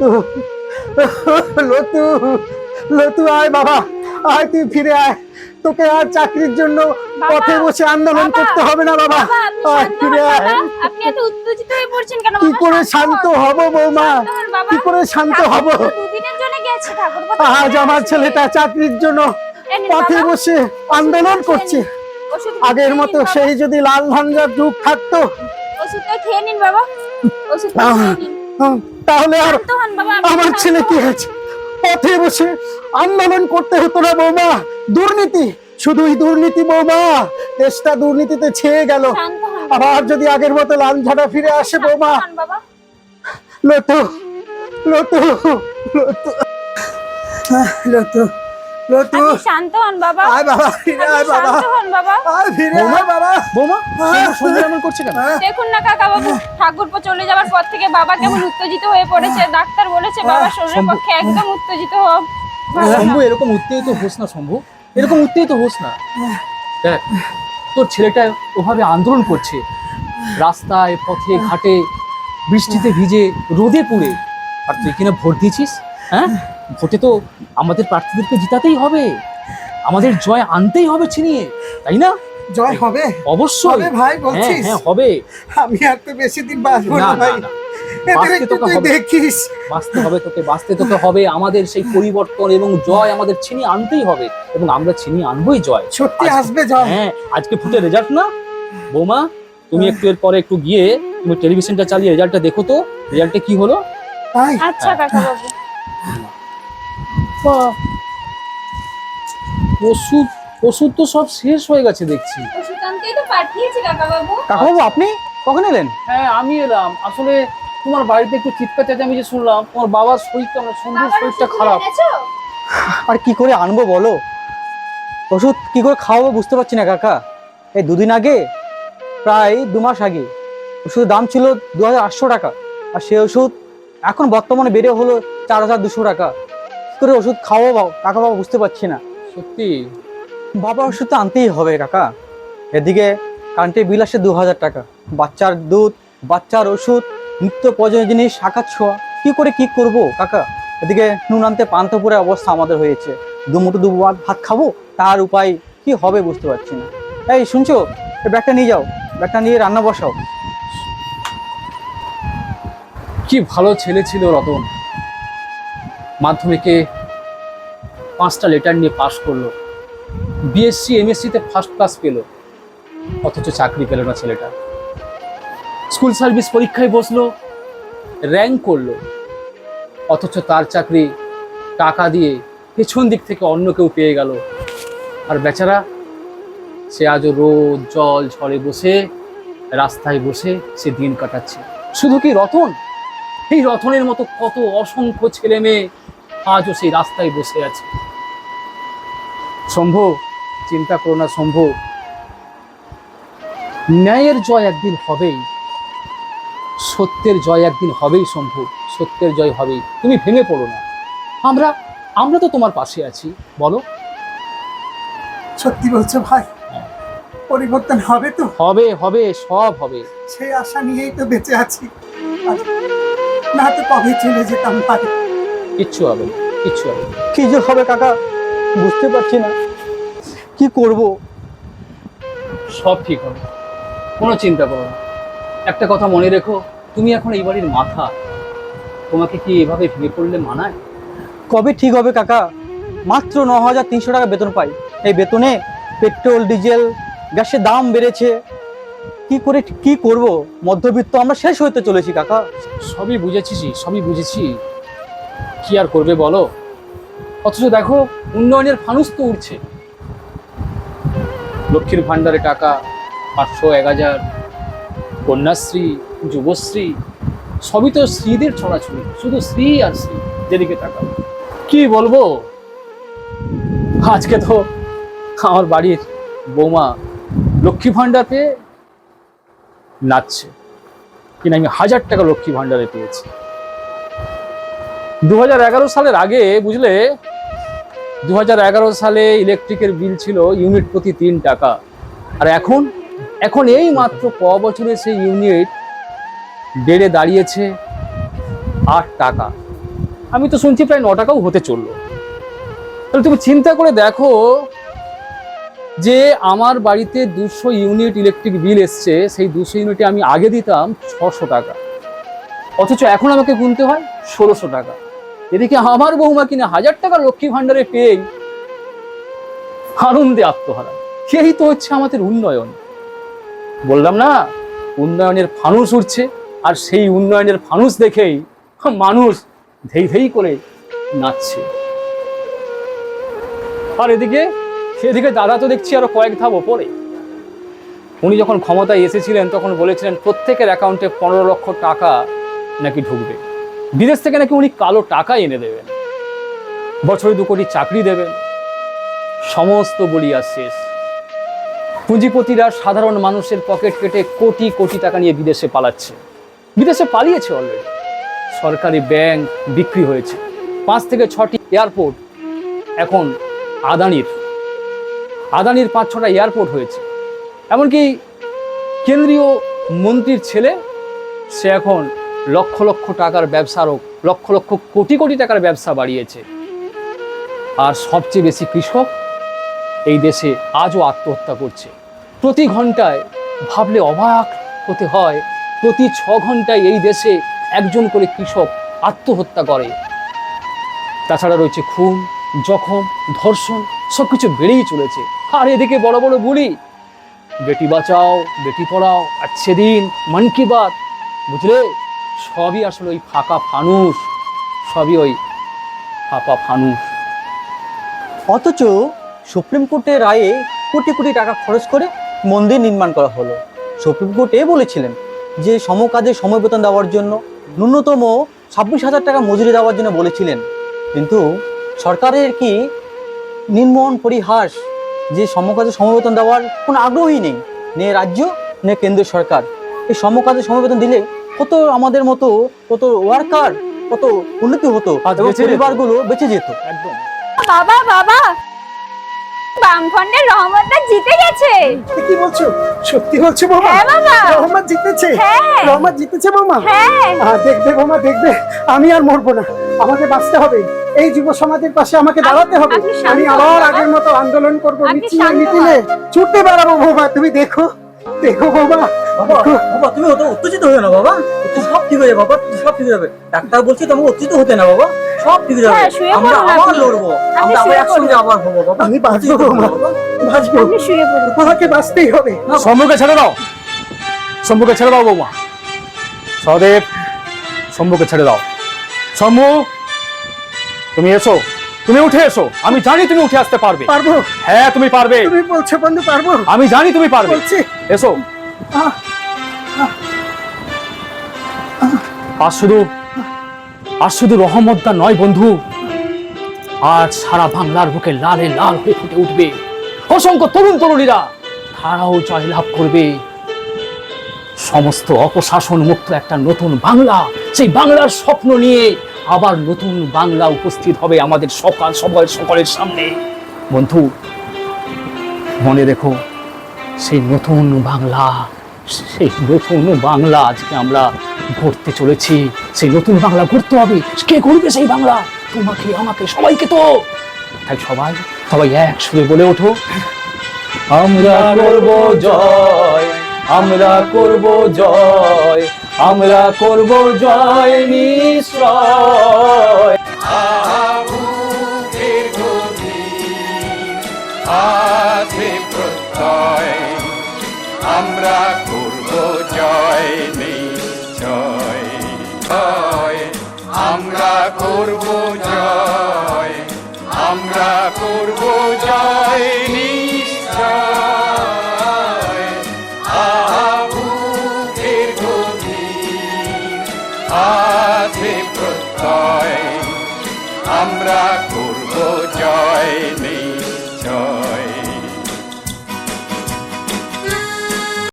লতু লতু লতু আয় বাবা আয় তুই ফিরে আয়। তোকে আর চাকরির জন্য পথে বসে আন্দোলন করতে হবে না বাবা। আয় ফিরে আয়। বাবা। আপনি এত উত্তেজিত হয়ে পড়ছেন কেন? কি করে শান্ত হব বৌমা? কি করে শান্ত হব? ঠাকুর তো দুদিনের জন্য গেছে ঠাকুর আজ আমার ছেলেটা চাকরির জন্য পথে বসে আন্দোলন করছে। আগের মতো সেই যদি লাল ভাঙ্গার যুগ থাকতো। ওষুধটা খেয়ে নিন বাবা। ওষুধটা খেয়ে নিন। তাহলে আর আমার ছেলে কি হয়েছে পথে বসে আন্দোলন করতে হতো না বৌমা। দুর্নীতি শুধুই দুর্নীতি বৌমা। দেশটা দুর্নীতিতে ছেয়ে গেল। আবার যদি আগের মতো লাল ঝাড়া ফিরে আসে বৌমা। লতু লতু লতু। লতু। লতু শান্ত হন বাবা। আয় বাবা ফিরে আয় বাবা। শান্ত হন বাবা। আয় ফিরে আয় বাবা। বৌমা হ্যাঁ। এমন করছে কেন? হ্যাঁ। দেখুন না কাকা বাবু ঠাকুরপো চলে যাওয়ার পর থেকে বাবা কেমন উত্তেজিত হয়ে পড়েছে ডাক্তার বলেছে বাবা শরীরের পক্ষে একদম উত্তেজিত শম্ভু এরকম উত্তেজিত হোস না শম্ভু। এরকম উত্তেজিত হোস না। দেখ তোর ছেলেটা ওভাবে আন্দোলন করছে। রাস্তায় পথে ঘাটে বৃষ্টিতে ভিজে রোদে পুড়ে। আর তুই কিনা ভোট দিয়েছিস? হ্যাঁ? ভোটে তো আমাদের প্রার্থীদেরকে জিতাতেই হবে। আমাদের জয় আনতেই হবে ছিনিয়ে তাই না? জয় হবে। অবশ্যই। হবে ভাই হ্যাঁ বলছিস? হ্যাঁ হবে। আমি আর তো বেশি দিন বাঁচবো না ভাই। বাঁচতে তোকে হবে। দেখিস। বাঁচতে হবে তোকে বাঁচতে তোকে হবে। আমাদের সেই পরিবর্তন এবং জয় আমাদের ছিনিয়ে আনতেই হবে এবং আমরা ছিনিয়ে আনবোই জয়। সত্যি আসবে জয়। হ্যাঁ আজকে ফুটে রেজাল্ট না? বৌমা তুমি একটু এর পরে একটু গিয়ে তুমি টেলিভিশনটা চালিয়ে রেজাল্টটা দেখো তো। রেজাল্টে কি হলো? আচ্ছা কাকা বাবু ওষুধ ওষুধ তো সব শেষ হয়ে গেছে দেখছি। ওষুধ আনতেই তো পাঠিয়েছি কাকা কাকাবাবু আপনি কখন এলেন? হ্যাঁ আমি এলাম। আসলে তোমার বাড়িতে একটু চিৎকার চেঁচামেচি শুনলাম তোমার বাবার শরীরটা মানে সন্ধুর বাবার শরীরটা খারাপ। আর কি করে আনব বলো? ওষুধ কি করে খাওয়াবো বুঝতে পারছি না কাকা। এই দুদিন আগে প্রায় দু মাস আগে ওষুধের দাম ছিল দু হাজার আটশো টাকা। আর সেই ওষুধ এখন বর্তমানে বেড়ে হলো চার হাজার দুশো টাকা। করে ওষুধ খাওয়াবো কাকা বাবা বুঝতে পারছি না। সত্যি? বাবা ওষুধ তো আনতেই হবে কাকা। এদিকে কারেন্টের বিল আসে দু হাজার টাকা। বাচ্চার দুধ বাচ্চার ওষুধ নিত্য প্রয়োজনীয় জিনিস শাখা ছোঁয়া। কি করে কি করব কাকা? এদিকে নুন আনতে পান্থপুরের অবস্থা আমাদের হয়েছে। দু মুঠো দু ভাত ভাত খাব? তার উপায় কি হবে বুঝতে পারছি না। এই শুনছো? ব্যাগটা নিয়ে যাও। ব্যাগটা নিয়ে রান্না বসাও। কি ভালো ছেলে ছিল রতন। মাধ্যমিকে পাঁচটা লেটার নিয়ে পাশ করল। বিএসসি এমএসসিতে ফার্স্ট ক্লাস পেল, অথচ চাকরি পেল না ছেলেটা। স্কুল সার্ভিস পরীক্ষায় বসল র্যাঙ্ক করল, অথচ তার চাকরি টাকা দিয়ে পেছন দিক থেকে অন্য কেউ পেয়ে গেল। আর বেচারা, সে আজও রোদ, জল, ঝড়ে বসে, রাস্তায় বসে সে দিন কাটাচ্ছে। শুধু কি রতন? এই রতনের মতো কত অসংখ্য ছেলে মেয়ে আজও সেই রাস্তায় বসে আছে। শম্ভু চিন্তা করো না শম্ভু। ন্যায়ের জয় একদিন হবেই সত্যের জয় একদিন হবেই শম্ভু সত্যের জয় হবেই। তুমি ভেঙে পড়ো না। আমরা আমরা তো তোমার পাশে আছি বলো। সত্যি বলছো ভাই? পরিবর্তন হবে তো? হবে হবে সব হবে। সেই আশা নিয়েই তো বেঁচে আছি। না তো কবে চলে যেতাম ভাই কিচ্ছু হবে কিচ্ছু হবে। কি যে হবে কাকা বুঝতে পারছি না। কি করব? সব ঠিক হবে কোনো চিন্তা করো না। একটা কথা মনে রেখো তুমি এখন এই বাড়ির মাথা। তোমাকে কি এভাবে ভেঙে পড়লে মানায়? কবে ঠিক হবে কাকা? মাত্র ন হাজার তিনশো টাকা বেতন পাই। এই বেতনে পেট্রোল ডিজেল গ্যাসের দাম বেড়েছে। কি করে কি করব? মধ্যবিত্ত আমরা শেষ হইতে চলেছি কাকা। সবই বুঝেছি সবই বুঝেছি। কি আর করবে বলো? অথচ দেখো, উন্নয়নের ফানুস তো উঠছে লক্ষ্মীর ভাণ্ডারে টাকা, পাঁচশো, এক হাজার, কন্যাশ্রী, যুবশ্রী, সবই তো শ্রীদের ছড়াছড়ি, শুধু শ্রী আর শ্রী যেদিকে টাকা কি বলব? আজকে তো আমার বাড়ির বৌমা লক্ষ্মী ভাণ্ডার পেয়ে নাচছে। কিনা আমি হাজার টাকা লক্ষ্মী ভাণ্ডারে পেয়েছি। দু হাজার এগারো সালের আগে, বুঝলে? দু হাজার এগারো সালে ইলেকট্রিকের বিল ছিল ইউনিট প্রতি তিন টাকা। আর এখন? এখন এই মাত্র ক বছরে সেই ইউনিট বেড়ে দাঁড়িয়েছে আট টাকা। আমি তো শুনছি প্রায় ন টাকাও হতে চলল। তাহলে তুমি চিন্তা করে দেখো যে আমার বাড়িতে দুশো ইউনিট ইলেকট্রিক বিল এসছে, সেই দুশো ইউনিটে আমি আগে দিতাম ছশো টাকা। অথচ এখন আমাকে গুনতে হয় ষোলোশো টাকা। এদিকে আমার বৌমা কিনা হাজার টাকা লক্ষ্মী ভাণ্ডারে পেয়েই আনন্দে আত্মহারা। সেই তো হচ্ছে আমাদের উন্নয়ন। বললাম না, উন্নয়নের ফানুস উঠছে, আর সেই উন্নয়নের ফানুস দেখেই মানুষ ধেই ধেই করে নাচছে। আর এদিকে এদিকে দাদা তো দেখছি আরও কয়েক ধাপ ওপরে। উনি যখন ক্ষমতায় এসেছিলেন, তখন বলেছিলেন, প্রত্যেকের অ্যাকাউন্টে পনেরো লক্ষ টাকা নাকি ঢুকবে। বিদেশ থেকে নাকি উনি কালো টাকা এনে দেবেন। বছরে দু কোটি চাকরি দেবেন। সমস্ত বলিয়া শেষ। পুঁজিপতিরা সাধারণ মানুষের পকেট কেটে কোটি কোটি টাকা নিয়ে বিদেশে পালাচ্ছে। বিদেশে পালিয়েছে অলরেডি সরকারি ব্যাংক বিক্রি হয়েছে। পাঁচ থেকে ছটি এয়ারপোর্ট এখন আদানির। আদানির পাঁচ ছটা এয়ারপোর্ট হয়েছে। এমনকি কেন্দ্রীয় মন্ত্রীর ছেলে, সে এখন লক্ষ লক্ষ টাকার ব্যবসারও লক্ষ লক্ষ কোটি কোটি টাকার ব্যবসা বাড়িয়েছে। আর সবচেয়ে বেশি কৃষক এই দেশে আজও আত্মহত্যা করছে। প্রতি ঘন্টায় ভাবলে অবাক হতে হয়, প্রতি ছ ঘন্টায় এই দেশে একজন করে কৃষক আত্মহত্যা করে। তাছাড়া রয়েছে খুন, জখম, ধর্ষণ সব কিছু বেড়েই চলেছে। আর এদিকে বড় বড় বুলি, বেটি বাঁচাও, বেটি পড়াও আচ্ছে দিন মন কি বাত, বুঝলে? সবই আসলে ওই ফাঁকা ফানুস সবই ওই ফাঁকা ফানুস অথচ সুপ্রিম কোর্টের রায়ে কোটি কোটি টাকা খরচ করে মন্দির নির্মাণ করা হলো। সুপ্রিম কোর্ট বলেছিলেন যে সমকাজে সময় বেতন দেওয়ার জন্য ন্যূনতম ছাব্বিশ হাজার টাকা মজুরি দেওয়ার জন্য বলেছিলেন। কিন্তু সরকারের কি নির্মম পরিহাস যে সমকাজে সময় বেতন দেওয়ার কোনো আগ্রহই নেই, নে রাজ্য, নে কেন্দ্রীয় সরকার? এই সমকাজে সময় বেতন দিলে কত আমাদের মতো কত ওয়ার্কার কত উন্নতি হতো এবং বেঁচে যেত। পরিবারগুলো বেঁচে যেত। একদম। বাবা বাবা! বামফ্রন্টের রহমতটা জিতে গেছে। কি বলছো সত্যি বলছো বৌমা। হ্যাঁ বাবা। রহমত জিতেছে। হ্যাঁ। রহমত জিতেছে বৌমা। হ্যাঁ। দেখবে বৌমা দেখবে। আমি আর মরবো না। আমাকে বাঁচতে হবে। এই যুব সমাজের পাশে আমাকে দাঁড়াতে হবে। আমি আবার আগের মতো আন্দোলন করব মিছিলে শান্ত ছুটে বেড়াবো বৌমা তুমি দেখো। দেখো বৌমা বাবা বাবা তুমি অত উত্তেজিত হয়ে না বাবা। সব ঠিক হয়ে যাবে বাবা সব ঠিক হয়ে যাবে। ডাক্তার বলছে তোমাকে উত্তেজিত হতে না বাবা সব ঠিক হয়ে যাবে। হ্যাঁ, আমরা আবার লড়বো আমরা আবার একসঙ্গে আবার হব বাবা। আমি বাঁচবো বাবা বাঁচবো। আপনি শুয়ে পড়ুন আমাকে বাঁচতেই হবে। শম্ভুকে ছেড়ে দাও। শম্ভুকে ছেড়ে দাও বৌমা। সহদেব শম্ভুকে ছেড়ে দাও। শম্ভু তুমি এসো। তুমি উঠে এসো। আমি জানি তুমি উঠে আসতে পারবে। পারব। হ্যাঁ তুমি পারবে। তুমি বলছো বন্ধু পারব। আমি জানি তুমি পারবে। বলছি। এসো। আর শুধু আর শুধু রহমতদা নয় বন্ধু। আজ সারা বাংলার বুকে লালে লাল হয়ে ফুটে উঠবে। অসংখ্য তরুণ তরুণীরা তারাও জয়লাভ করবে। সমস্ত অপশাসন মুক্ত একটা নতুন বাংলা সেই বাংলার স্বপ্ন নিয়ে আবার নতুন বাংলা উপস্থিত হবে আমাদের সকাল সবাই সকলের সামনে। বন্ধু, মনে রেখো, সেই নতুন বাংলা, সেই নতুন বাংলা আজকে আমরা ঘুরতে চলেছি। সেই নতুন বাংলা ঘুরতে হবে। কে করবে সেই বাংলা? তোমাকে, আমাকে, সবাইকে তো। তাই সবাই সবাই এক সুরে বলে ওঠো। আমরা করব জয়, আমরা করব জয়। আমরা করব জয় নিশ্চয়। আছে প্রত্যয়। আমরা করব জয় নিশ্চয়। আমরা করব জয়। আমরা করব জয়